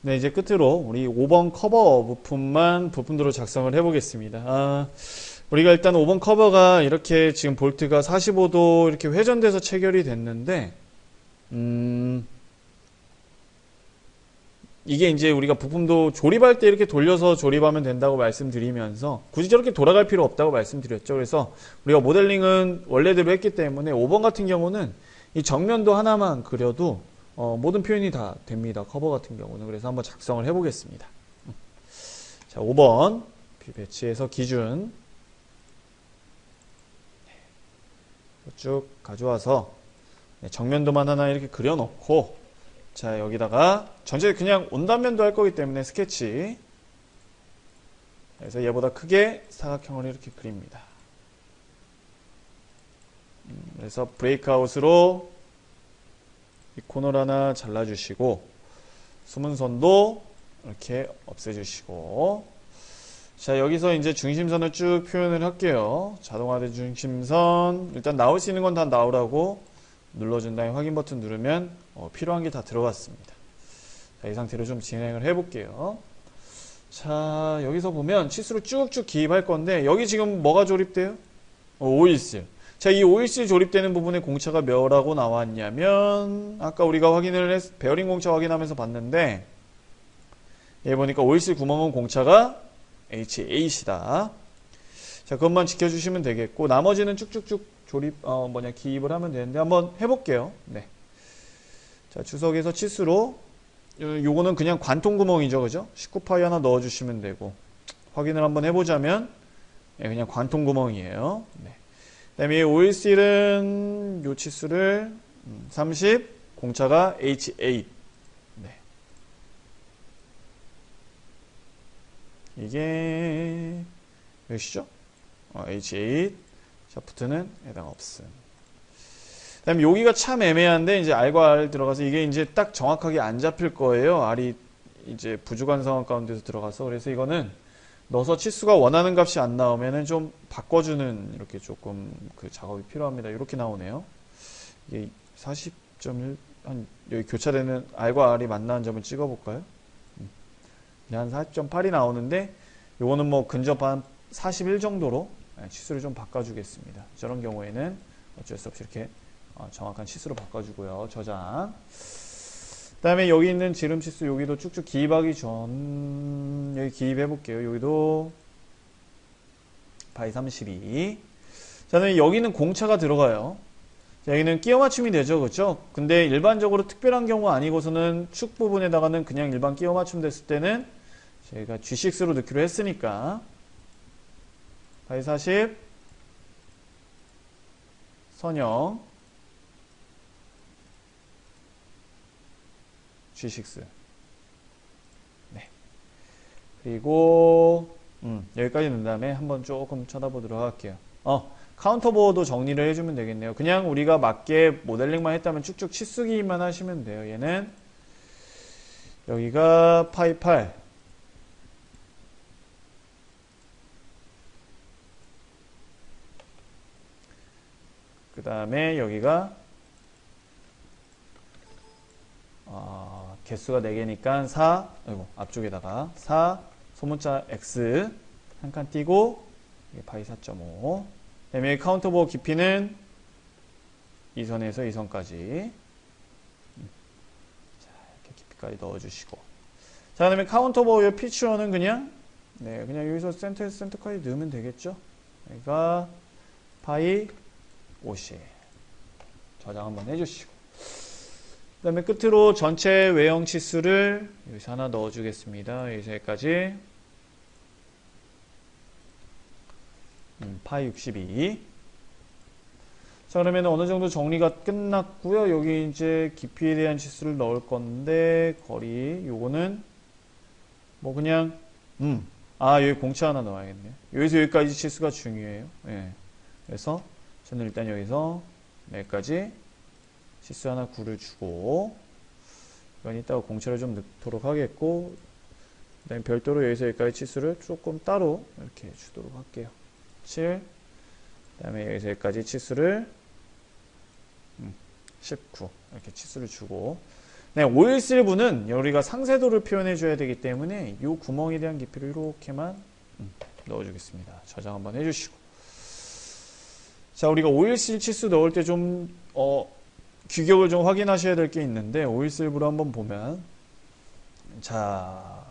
네, 이제 끝으로 우리 5번 커버 부품만 부품들로 작성을 해보겠습니다. 아, 우리가 일단 5번 커버가 이렇게 지금 볼트가 45도 이렇게 회전돼서 체결이 됐는데, 음, 이게 이제 우리가 부품도 조립할 때 이렇게 돌려서 조립하면 된다고 말씀드리면서 굳이 저렇게 돌아갈 필요 없다고 말씀드렸죠. 그래서 우리가 모델링은 원래대로 했기 때문에 5번 같은 경우는 이 정면도 하나만 그려도 어, 모든 표현이 다 됩니다. 커버 같은 경우는. 그래서 한번 작성을 해보겠습니다. 자, 5번 배치에서 기준 쭉 가져와서 네, 정면도만 하나 이렇게 그려놓고 자 여기다가 전체 그냥 온단면도 할 거기 때문에 스케치 그래서 얘보다 크게 사각형을 이렇게 그립니다. 음, 그래서 브레이크아웃으로 이 코너를 하나 잘라주시고 숨은 선도 이렇게 없애주시고 자 여기서 이제 중심선을 쭉 표현을 할게요. 자동화된 중심선 일단 나올 수 있는 건 다 나오라고 눌러준 다음에 확인 버튼 누르면 어, 필요한 게 다 들어갔습니다. 자, 이 상태로 좀 진행을 해볼게요. 자 여기서 보면 치수를 쭉쭉 기입할 건데 여기 지금 뭐가 조립돼요? 어, 오일실. 자, 이 오일실 조립되는 부분에 공차가 몇라고 나왔냐면 아까 우리가 확인을 했, 베어링 공차 확인하면서 봤는데 얘 보니까 오일실 구멍은 공차가 H8이다. 자, 그것만 지켜주시면 되겠고 나머지는 쭉쭉쭉 조립 어 뭐냐 기입을 하면 되는데 한번 해볼게요. 네. 자, 주석에서 치수로 요거는 그냥 관통 구멍이죠, 그죠? 19파이 하나 넣어주시면 되고 확인을 한번 해보자면 네, 그냥 관통 구멍이에요. 네. 그다음에 오일실은 요 치수를 30, 공차가 H8. 네. 이게 몇이죠? 어, H8. 샤프트는 해당 없음. 그다음에 여기가 참 애매한데 이제 R과 R 들어가서 이게 이제 딱 정확하게 안 잡힐 거예요. R이 이제 부족한 상황 가운데서 들어가서 그래서 이거는 넣어서 치수가 원하는 값이 안 나오면은 좀 바꿔주는 이렇게 조금 그 작업이 필요합니다. 이렇게 나오네요. 이게 40.1, 한 여기 교차되는 R과 R이 만나는 점을 찍어볼까요? 음. 한 40.8이 나오는데 요거는 뭐 근접 한 41 정도로 예, 치수를 좀 바꿔주겠습니다. 저런 경우에는 어쩔 수 없이 이렇게 어, 정확한 치수로 바꿔주고요. 저장. 그 다음에 여기 있는 지름 치수 여기도 쭉쭉 기입하기 전 여기 기입해 볼게요. 여기도 바이 32. 자, 그다음에 여기는 공차가 들어가요. 자, 여기는 끼워 맞춤이 되죠. 그렇죠? 근데 일반적으로 특별한 경우 아니고서는 축 부분에다가는 그냥 일반 끼워 맞춤 됐을 때는 저희가 G6로 넣기로 했으니까 바이 40 선형 G6 네. 그리고 음, 여기까지 넣은 다음에 한번 조금 쳐다보도록 할게요. 어, 카운터보어도 정리를 해주면 되겠네요. 그냥 우리가 맞게 모델링만 했다면 쭉쭉 치수기만 하시면 돼요. 얘는 여기가 파이 8 그 다음에 여기가 어, 개수가 4개니까 4 아이고, 앞쪽에다가 4 소문자 X 한 칸 띄고 파이 4.5 그다음에 카운터보 깊이는 2선에서 2선까지. 음. 자, 이렇게 깊이까지 넣어주시고. 자 그다음에 카운터보의 피치원은 그냥 네 그냥 여기서 센터에서 센터까지 넣으면 되겠죠? 그러니까 파이 50 저장 한번 해주시고. 그 다음에 끝으로 전체 외형 치수를 여기서 하나 넣어주겠습니다. 여기서 여기까지 음, 파이 62 자, 그러면 어느 정도 정리가 끝났고요. 여기 이제 깊이에 대한 치수를 넣을 건데 거리 요거는 뭐 그냥 음, 아 여기 공차 하나 넣어야겠네요. 여기서 여기까지 치수가 중요해요. 예. 그래서 저는 일단 여기서 여기까지 치수 하나 9를 주고 이건 이따가 공차를 좀 넣도록 하겠고 그다음에 별도로 여기서 여기까지 치수를 조금 따로 이렇게 주도록 할게요. 7 그 다음에 여기서 여기까지 치수를 19 음, 이렇게 치수를 주고. 네, 오일실부는 우리가 상세도를 표현해 줘야 되기 때문에 이 구멍에 대한 깊이를 이렇게만 음, 넣어주겠습니다. 저장 한번 해주시고. 자 우리가 오일실 치수 넣을 때좀 어, 규격을 좀 확인하셔야 될 게 있는데 오일실부를 한번 보면 자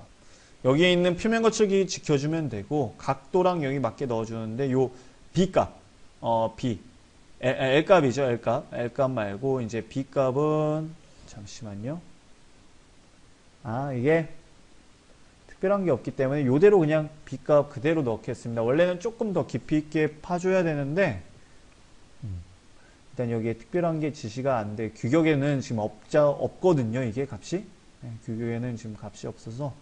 여기에 있는 표면 거칠기 지켜주면 되고 각도랑 여기 맞게 넣어주는데 요 B값 어 B. L, 값이죠 L값. L값 말고 이제 B값은 잠시만요. 아 이게 특별한 게 없기 때문에 이대로 그냥 B값 그대로 넣겠습니다. 원래는 조금 더 깊이 있게 파줘야 되는데 음, 일단 여기에 특별한 게 지시가 안 돼. 규격에는 지금 없자 없거든요 이게 값이. 네, 규격에는 지금 값이 없어서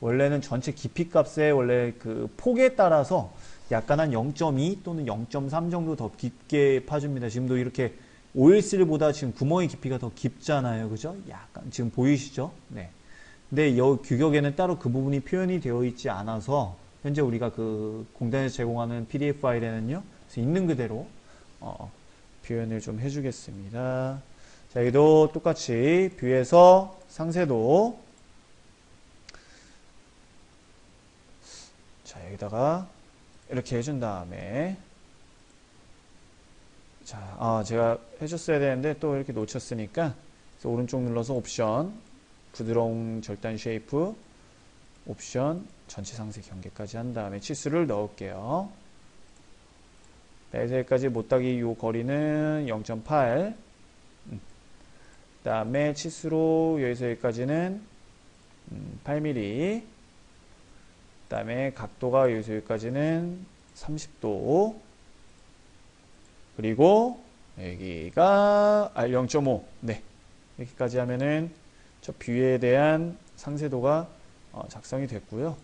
원래는 전체 깊이 값에 원래 그 폭에 따라서 약간 한 0.2 또는 0.3 정도 더 깊게 파줍니다. 지금도 이렇게 OS1보다 지금 구멍의 깊이가 더 깊잖아요. 그죠? 약간 지금 보이시죠? 네. 근데 이 규격에는 따로 그 부분이 표현이 되어 있지 않아서 현재 우리가 그 공단에서 제공하는 PDF 파일에는요. 있는 그대로 어, 표현을 좀 해주겠습니다. 자, 여기도 똑같이 뷰에서 상세도 자, 여기다가 이렇게 해준 다음에 자, 아, 제가 해줬어야 되는데 또 이렇게 놓쳤으니까 오른쪽 눌러서 옵션 부드러운 절단 쉐이프 옵션 전체 상세 경계까지 한 다음에 치수를 넣을게요. 배세까지 못따기 요 거리는 0.8 음. 그 다음에 치수로 여기서 여기까지는 8mm 음, 그 다음에 각도가 여기까지는 30도. 그리고 여기가 R0.5 네. 이렇게까지 하면은 저 뷰에 대한 상세도가 어, 작성이 됐고요.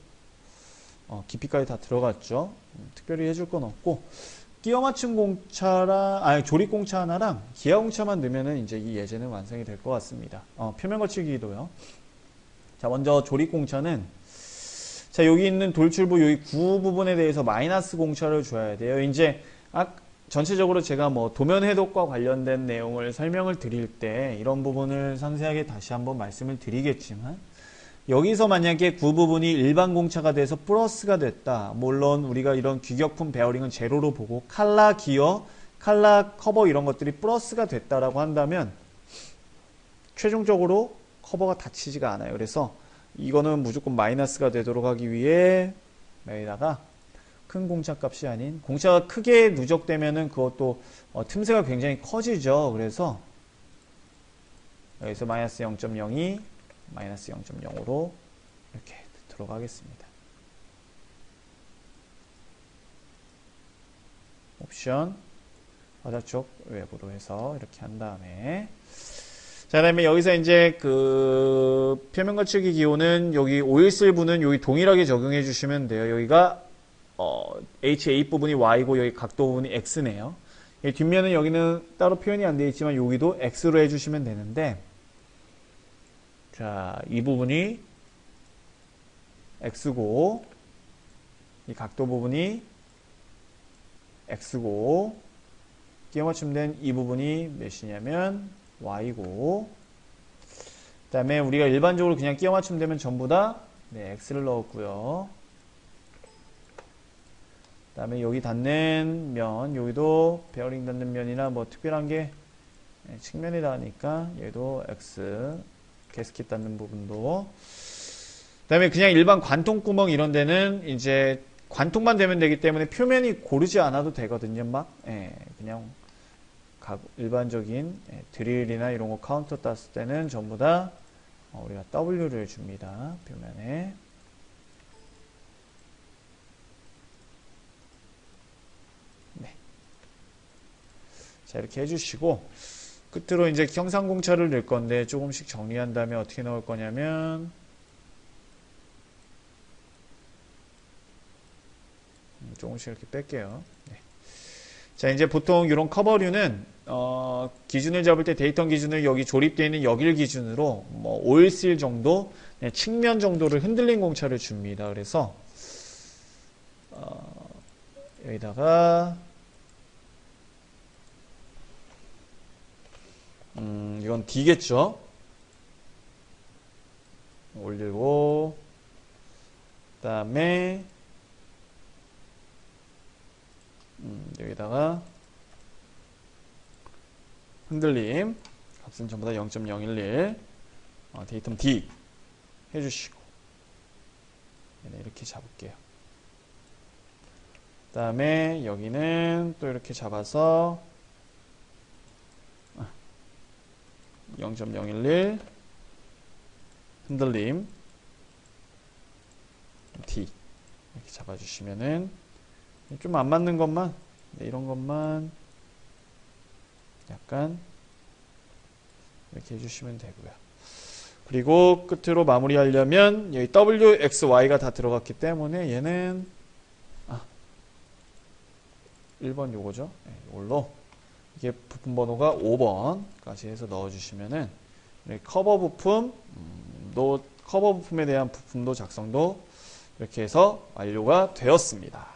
어, 깊이까지 다 들어갔죠. 음, 특별히 해줄 건 없고. 끼워 맞춘 공차랑 아니 조립 공차 하나랑 기아 공차만 넣으면은 이제 이 예제는 완성이 될 것 같습니다. 어, 표면 거치기도요. 자 먼저 조립 공차는 자, 여기 있는 돌출부 여기 구 부분에 대해서 마이너스 공차를 줘야 돼요. 이제 아, 전체적으로 제가 뭐 도면 해독과 관련된 내용을 설명을 드릴 때 이런 부분을 상세하게 다시 한번 말씀을 드리겠지만 여기서 만약에 구 부분이 일반 공차가 돼서 플러스가 됐다. 물론 우리가 이런 규격품 베어링은 제로로 보고 칼라 기어, 칼라 커버 이런 것들이 플러스가 됐다라고 한다면 최종적으로 커버가 닫히지가 않아요. 그래서 이거는 무조건 마이너스가 되도록 하기 위해 여기다가 큰 공차 값이 아닌 공차가 크게 누적되면은 그것도 어, 틈새가 굉장히 커지죠. 그래서 여기서 마이너스 0.02 마이너스 0.05로 이렇게 들어가겠습니다. 옵션 바다 쪽 외부로 해서 이렇게 한 다음에 자, 그 다음에 여기서 이제 그 표면 거치기 기호는 여기 오일슬부는 여기 동일하게 적용해 주시면 돼요. 여기가 어, HA 부분이 Y고 여기 각도 부분이 X네요. 뒷면은 여기는 따로 표현이 안 되어 있지만 여기도 X로 해주시면 되는데 자, 이 부분이 X고 이 각도 부분이 X고 끼워 맞춤된 이 부분이 몇이냐면 y고. 그 다음에 우리가 일반적으로 그냥 끼워 맞추면 되면 전부 다 네, x를 넣었고요. 그 다음에 여기 닿는 면 여기도 베어링 닿는 면이나 뭐 특별한 게 네, 측면이 닿으니까 얘도 x 게스킷 닿는 부분도. 그 다음에 그냥 일반 관통구멍 이런 데는 이제 관통만 되면 되기 때문에 표면이 고르지 않아도 되거든요 막. 예, 그냥 일반적인 예, 드릴이나 이런 거 카운터 땄을 때는 전부 다 어, 우리가 W를 줍니다. 표면에. 네. 자, 이렇게 해주시고, 끝으로 이제 경상공차를 넣을 건데 조금씩 정리한 다음에 어떻게 넣을 거냐면, 음, 조금씩 이렇게 뺄게요. 네. 자, 이제 보통 이런 커버류는 어, 기준을 잡을 때 데이터 기준을 여기 조립되어 있는 여길 기준으로 뭐 오일실 정도, 네, 측면 정도를 흔들린 공차를 줍니다. 그래서 어, 여기다가 음, 이건 D겠죠. 올리고 그 다음에 음, 여기다가 흔들림 값은 전부 다 0.011 어, 데이텀 D 해주시고 얘네 이렇게 잡을게요. 그 다음에 여기는 또 이렇게 잡아서 0.011 흔들림 D 이렇게 잡아주시면은 좀 안 맞는 것만 네, 이런 것만 약간 이렇게 해주시면 되고요. 그리고 끝으로 마무리하려면 여기 W, X, Y가 다 들어갔기 때문에 얘는 아 1번 요거죠. 네, 이걸로 이게 부품 번호가 5번까지 해서 넣어주시면은 커버 부품, 음, 도 커버 부품에 대한 부품도 작성도 이렇게 해서 완료가 되었습니다.